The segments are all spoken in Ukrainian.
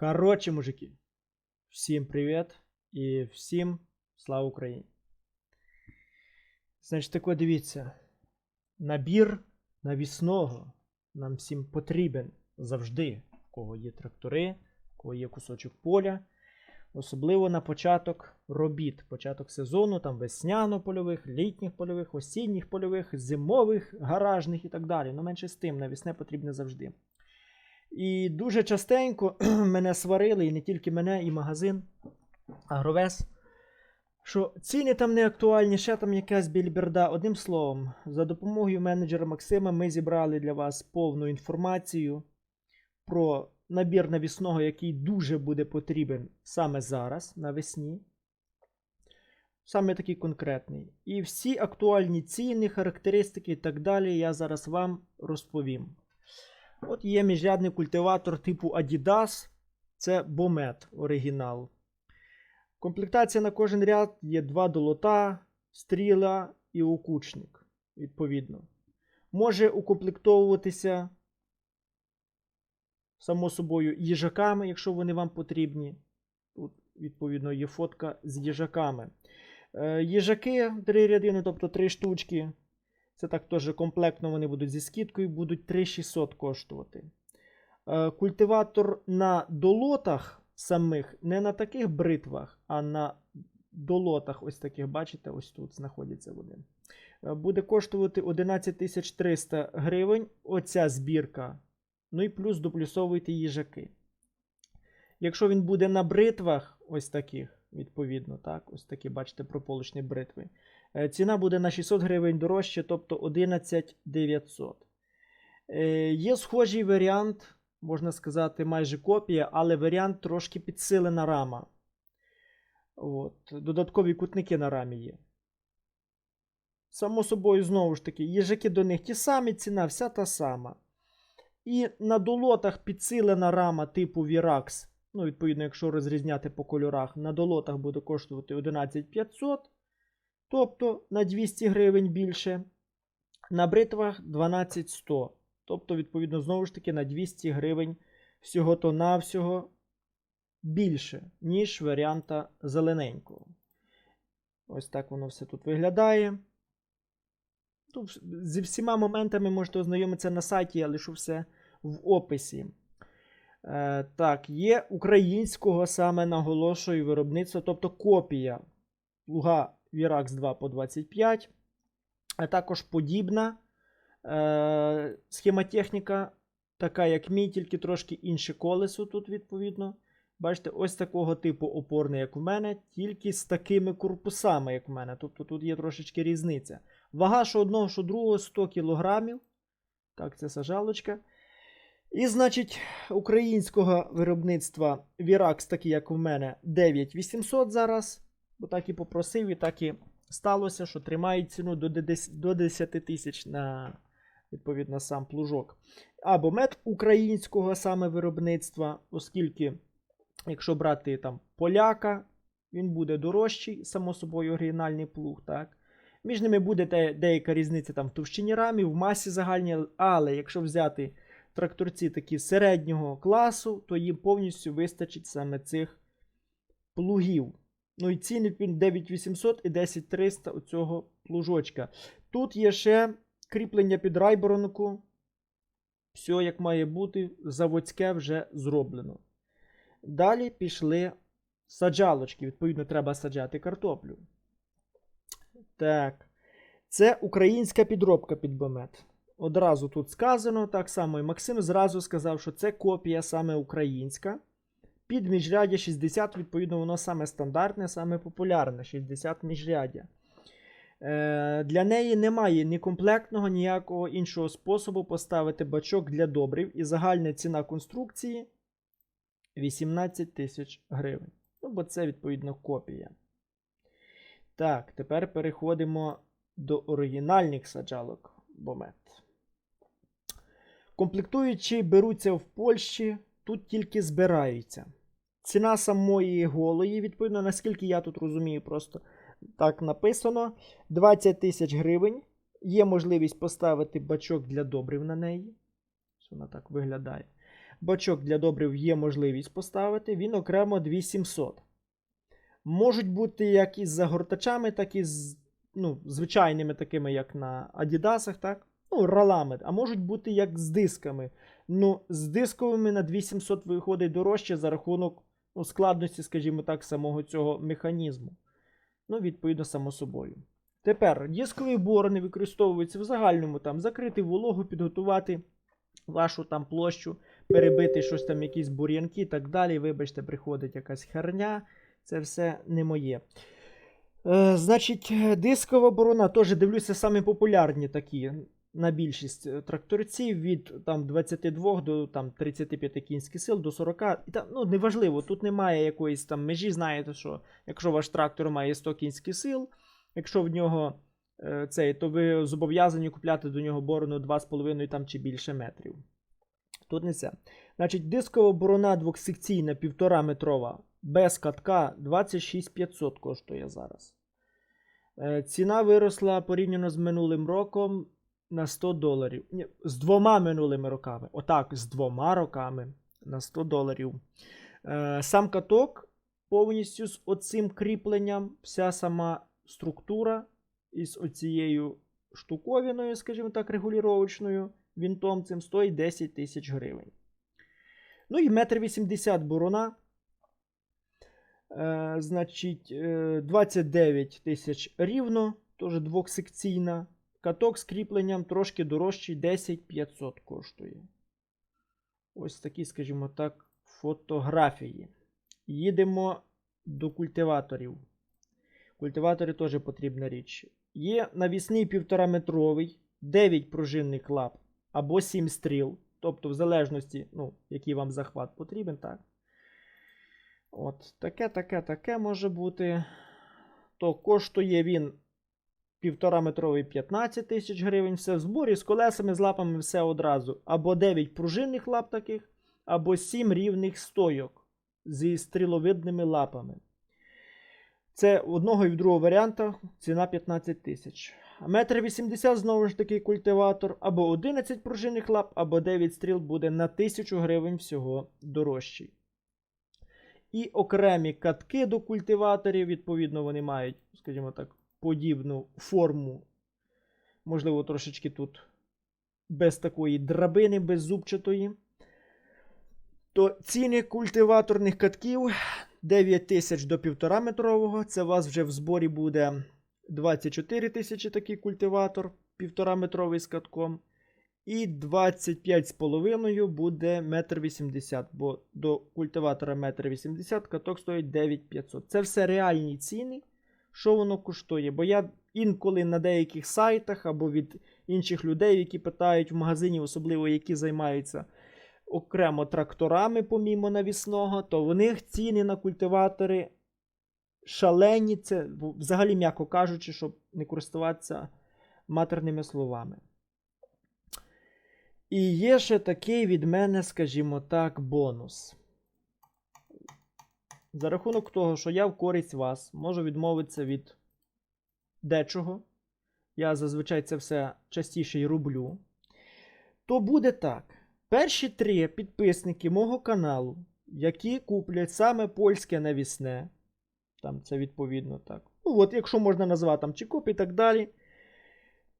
Коротше, мужики, всім привіт і всім слава Україні. Значить, тако дивіться. Набір навісного нам всім потрібен завжди, у кого є трактори, у кого є кусочок поля. Особливо на початок робіт, початок сезону, там весняно-польових, літніх польових, осінніх польових, зимових, гаражних і так далі. Ну, менше з тим, навісне потрібне завжди. І дуже частенько мене сварили, і не тільки мене, і магазин Агровес, що ціни там не актуальні, ще там якась більберда. Одним словом, за допомогою менеджера Максима ми зібрали для вас повну інформацію про набір навісного, який дуже буде потрібен саме зараз, навесні. Саме такий конкретний. І всі актуальні ціни, характеристики і так далі я зараз вам розповім. От є міжрядний культиватор типу Adidas. Це Бомет оригінал. Комплектація на кожен ряд є два долота, стріла і окучник, відповідно. Може укомплектовуватися, само собою, їжаками, якщо вони вам потрібні. Тут, відповідно, є фотка з їжаками. Е, їжаки три рядини, тобто три штучки. Це так теж комплектно вони будуть зі скидкою, будуть 3600 коштувати. Е, Культиватор на долотах самих, не на таких бритвах, а на долотах, ось таких, бачите, ось тут знаходяться вони. Е, Буде коштувати 11300 гривень. Оця збірка. Ну і плюс доплюсовуйте їжаки. Якщо він буде на бритвах, ось таких, відповідно, так, ось такі, бачите, прополочні бритви. Е, Ціна буде на 600 гривень дорожче, тобто 11 900. Е, Є схожий варіант, можна сказати, майже копія, але варіант трошки підсилена рама. От. Додаткові кутники на рамі є. Само собою, знову ж таки, їжаки до них ті самі, ціна вся та сама. І на долотах підсилена рама типу Virax. Ну, відповідно, якщо розрізняти по кольорах, на долотах буде коштувати 11500. Тобто на 200 гривень більше. На бритвах 12100. Тобто, відповідно, знову ж таки, на 200 гривень всього-то навсього більше, ніж варіанта зелененького. Ось так воно все тут виглядає. Тут зі всіма моментами можете ознайомитися на сайті, я лишу все в описі. Е, так, є українського саме наголошую виробництва, тобто копія плуга Virax 2 по 25, а також подібна е, схемотехніка, така як мій, тільки трошки інше колесо тут, відповідно. Бачите, ось такого типу опорний, як у мене, тільки з такими корпусами, як у мене. Тобто тут є трошечки різниця. Вага що одного, що другого 100 кг. Так, це сажалочка. І, значить, українського виробництва Virax, такий, як у мене, 9800 зараз. Бо так і попросив, і так і сталося, що тримають ціну до 10 тисяч на відповідно сам плужок. Або мед українського саме виробництва, оскільки, якщо брати там поляка, він буде дорожчий, само собою, оригінальний плуг. так. Між ними буде деяка різниця там в товщині рамів, в масі загальній, але якщо взяти тракторці такі середнього класу, то їм повністю вистачить саме цих плугів. Ну і ціни відповідно, 9800 і 10300 у цього плужочка. Тут є ще кріплення під райборонку. Все як має бути, заводське вже зроблено. Далі пішли саджалочки. Відповідно, треба саджати картоплю. Так. Це українська підробка під бомет. Одразу тут сказано, так само і Максим зразу сказав, що це копія саме українська. Під міжряддя 60, відповідно, воно саме стандартне, саме популярне 60 міжряддя. Е, для неї немає ні комплектного, ніякого іншого способу поставити бачок для добрив, і загальна ціна конструкції 18 тисяч гривень. Ну, бо це, відповідно, копія. Так, тепер переходимо до оригінальних саджалок Бомет. Комплектуючі беруться в Польщі, тут тільки збираються. Ціна самої голої, відповідно, наскільки я тут розумію, просто так написано: 20 тисяч гривень. Є можливість поставити бачок для добрив на неї. Вона так виглядає. бачок для добрив є можливість поставити, він окремо 2700. Можуть бути як із загортачами, так і з ну, звичайними, такими, як на Адідасах, так? Ну, ролами, а можуть бути як з дисками. Ну, з дисковими на 2700 виходить дорожче за рахунок ну, складності, скажімо так, самого цього механізму. Ну, відповідно, само собою. Тепер дискові борони використовуються в загальному там закрити вологу, підготувати вашу там площу, перебити щось там, якісь бур'янки і так далі. Вибачте, приходить якась херня. Це все не моє. Е, значить, дискова борона теж дивлюся самі популярні такі на більшість е, тракторців від там, 22 до там, 35 кінських сил до 40. І там, ну, неважливо, тут немає якоїсь там межі. Знаєте, що якщо ваш трактор має 100 кінських сил, якщо в нього е, цей, то ви зобов'язані купляти до нього борону 2,5 там, чи більше метрів. Тут не це. Значить, дискова борона двохсекційна, 1,5 метрова, без катка 26500 коштує зараз. Е, Ціна виросла порівняно з минулим роком на 100 доларів. Ні, з двома минулими роками. Отак, з двома роками на 100 доларів. Е, Сам каток повністю з оцим кріпленням, вся сама структура із оцією штуковиною, скажімо так, регулювачною вінтом цим стоїть 10 тисяч гривень. Ну і метр 80 борона. Е, значить, е, 29 тисяч рівно, теж двохсекційна. Каток з кріпленням трошки дорожчий, 10 500 коштує. Ось такі, скажімо так, фотографії. Їдемо до культиваторів. Культиватори теж потрібна річ. Є навісний 1,5 метровий, 9 пружинних лап або 7 стріл. Тобто, в залежності, ну, який вам захват потрібен, так. От, таке, таке, таке може бути. То коштує він 1,5 метровий 15 тисяч гривень. Все в зборі з колесами, з лапами, все одразу. Або 9 пружинних лап таких, або 7 рівних стойок зі стріловидними лапами. Це одного і в другого варіанта ціна 15 тисяч. Метр 80 знову ж таки культиватор, або 11 пружинних лап, або 9 стріл буде на 1000 гривень всього дорожчий. І окремі катки до культиваторів, відповідно, вони мають, скажімо так, подібну форму. Можливо, трошечки тут без такої драбини, без зубчатої. То ціни культиваторних катків 9 тисяч до 1,5 метрового. Це у вас вже в зборі буде 24 тисячі такий культиватор 1,5 метровий з катком. І 25,5 буде 1,80 м, бо до культиватора 1,80 м каток стоїть 9500. Це все реальні ціни, що воно коштує. Бо я інколи на деяких сайтах або від інших людей, які питають в магазині, особливо які займаються окремо тракторами, помімо навісного, то в них ціни на культиватори шалені. Це взагалі, м'яко кажучи, щоб не користуватися матерними словами. І є ще такий від мене, скажімо так, бонус. За рахунок того, що я в користь вас можу відмовитися від дечого. Я зазвичай це все частіше й роблю. То буде так. Перші три підписники мого каналу, які куплять саме польське навісне, там це відповідно так. Ну, от, якщо можна назвати там Чикоп і так далі.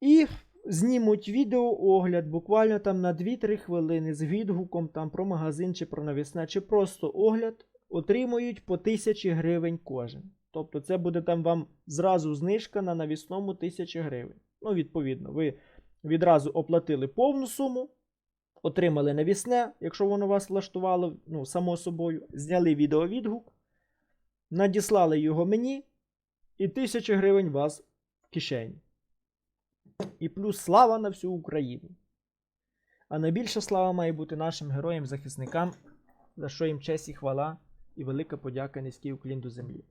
І знімуть відеоогляд буквально там на 2-3 хвилини з відгуком там про магазин чи про навісне, чи просто огляд, отримують по 1000 гривень кожен. Тобто це буде там вам зразу знижка на навісному 1000 гривень. Ну, відповідно, ви відразу оплатили повну суму, отримали навісне, якщо воно вас влаштувало, ну, само собою, зняли відеовідгук, надіслали його мені, і 1000 гривень вас в кишені. І плюс слава на всю Україну. А найбільша слава має бути нашим героям-захисникам, за що їм честь і хвала, і велика подяка низький уклін до землі.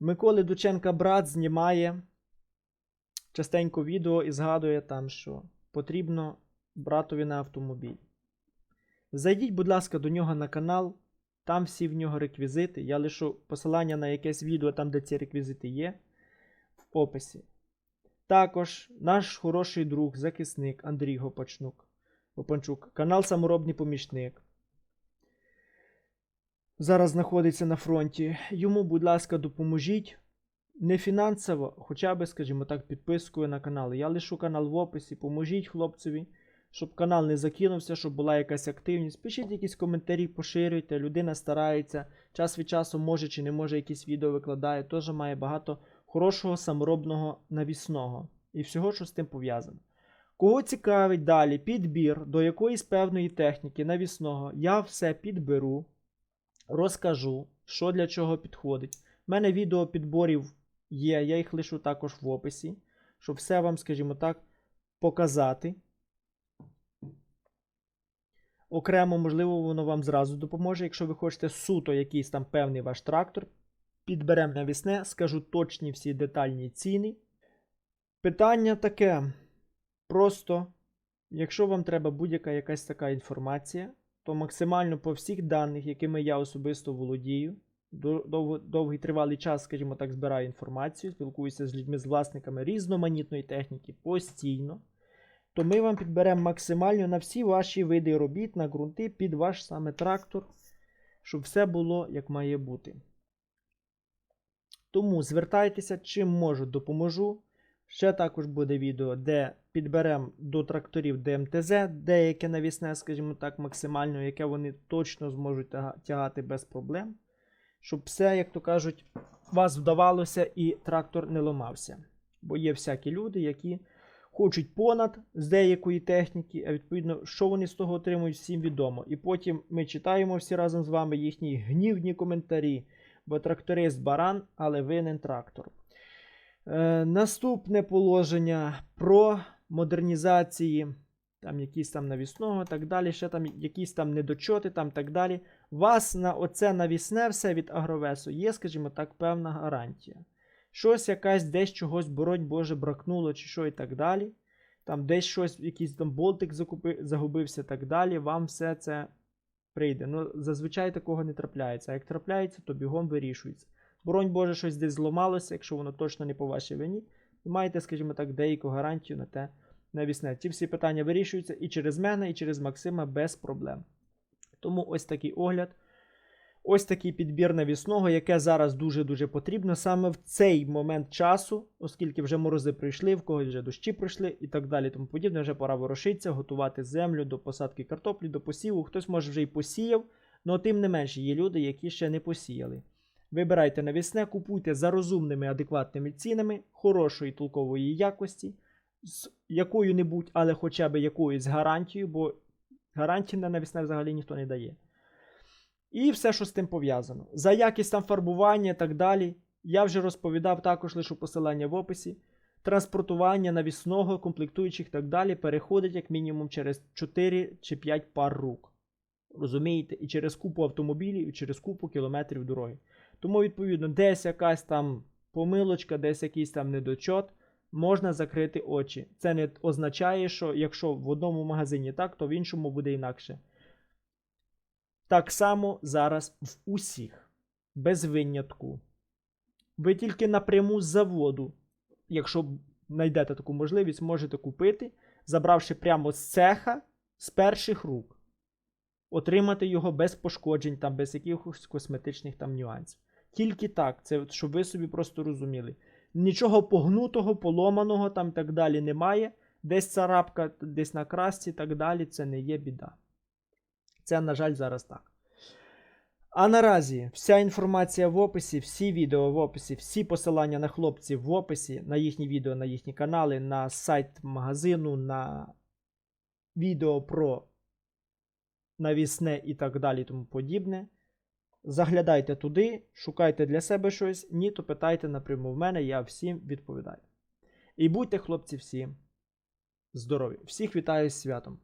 Миколи Дученка брат знімає частенько відео і згадує там, що потрібно братові на автомобіль. Зайдіть, будь ласка, до нього на канал, там всі в нього реквізити. Я лишу посилання на якесь відео, там, де ці реквізити є, в описі. Також наш хороший друг, захисник Андрій Гопачнук, Гопанчук, канал Саморобний Помічник. Зараз знаходиться на фронті. Йому, будь ласка, допоможіть. Не фінансово, хоча б, скажімо так, підпискою на канал. Я лишу канал в описі. Поможіть хлопцеві, щоб канал не закинувся, щоб була якась активність. Пишіть якісь коментарі, поширюйте. Людина старається, час від часу може чи не може якісь відео викладає. Теж має багато хорошого саморобного навісного і всього, що з тим пов'язано. Кого цікавить далі підбір до якоїсь певної техніки навісного, я все підберу, розкажу, що для чого підходить. У мене відео підборів є, я їх лишу також в описі, щоб все вам, скажімо так, показати. Окремо, можливо, воно вам зразу допоможе. Якщо ви хочете суто якийсь там певний ваш трактор, підберемо навісне, скажу точні всі детальні ціни. Питання таке. Просто, якщо вам треба будь-яка якась така інформація, то максимально по всіх даних, якими я особисто володію, дов- довгий тривалий час, скажімо так, збираю інформацію, спілкуюся з людьми, з власниками різноманітної техніки постійно, то ми вам підберемо максимально на всі ваші види робіт, на ґрунти під ваш саме трактор, щоб все було як має бути. Тому звертайтеся, чим можу, допоможу. Ще також буде відео, де підберемо до тракторів ДМТЗ, деяке навісне, скажімо так, максимально, яке вони точно зможуть тягати без проблем. Щоб все, як то кажуть, вас вдавалося і трактор не ламався. Бо є всякі люди, які хочуть понад з деякої техніки, а відповідно, що вони з того отримують, всім відомо. І потім ми читаємо всі разом з вами їхні гнівні коментарі, бо тракторист баран, але винен трактор. Е, наступне положення про модернізації, там якісь там навісного, так далі, ще там якісь там недочоти, там так далі. Вас на оце навісне все від агровесу є, скажімо так, певна гарантія. Щось якась десь чогось, боронь Боже, бракнуло, чи що і так далі. Там десь щось, якийсь там болтик закупи, загубився, так далі. Вам все це прийде. Ну, зазвичай такого не трапляється. А як трапляється, то бігом вирішується. Боронь Боже, щось десь зламалося, якщо воно точно не по вашій вині, ви маєте, скажімо так, деяку гарантію на те навісне. Ці всі питання вирішуються і через мене, і через Максима без проблем. Тому ось такий огляд. Ось такий підбір навісного, яке зараз дуже-дуже потрібно саме в цей момент часу, оскільки вже морози прийшли, в когось вже дощі прийшли і так далі. Тому подібне, вже пора ворушитися, готувати землю до посадки картоплі, до посіву. Хтось може вже і посіяв, але тим не менше є люди, які ще не посіяли. Вибирайте навісне, купуйте за розумними адекватними цінами, хорошої толкової якості, з якою-небудь, але хоча б якоюсь гарантією, бо гарантії на навісне взагалі ніхто не дає. І все, що з тим пов'язано. За якість там фарбування і так далі. Я вже розповідав також лише посилання в описі. Транспортування навісного, комплектуючих і так далі переходить як мінімум через 4 чи 5 пар рук. Розумієте? І через купу автомобілів, і через купу кілометрів дороги. Тому, відповідно, десь якась там помилочка, десь якийсь там недочот, можна закрити очі. Це не означає, що якщо в одному магазині так, то в іншому буде інакше. Так само зараз в усіх, без винятку. Ви тільки напряму з заводу, якщо знайдете таку можливість, можете купити, забравши прямо з цеха з перших рук. Отримати його без пошкоджень, там, без якихось косметичних там нюансів. Тільки так, це щоб ви собі просто розуміли. Нічого погнутого, поломаного там так далі немає. Десь царапка, десь на красці, так далі, це не є біда. Це, на жаль, зараз так. А наразі вся інформація в описі, всі відео в описі, всі посилання на хлопців в описі, на їхні відео, на їхні канали, на сайт магазину, на відео про навісне і так далі, тому подібне. Заглядайте туди, шукайте для себе щось, ні, то питайте напряму в мене, я всім відповідаю. І будьте, хлопці, всі здорові! Всіх вітаю з святом!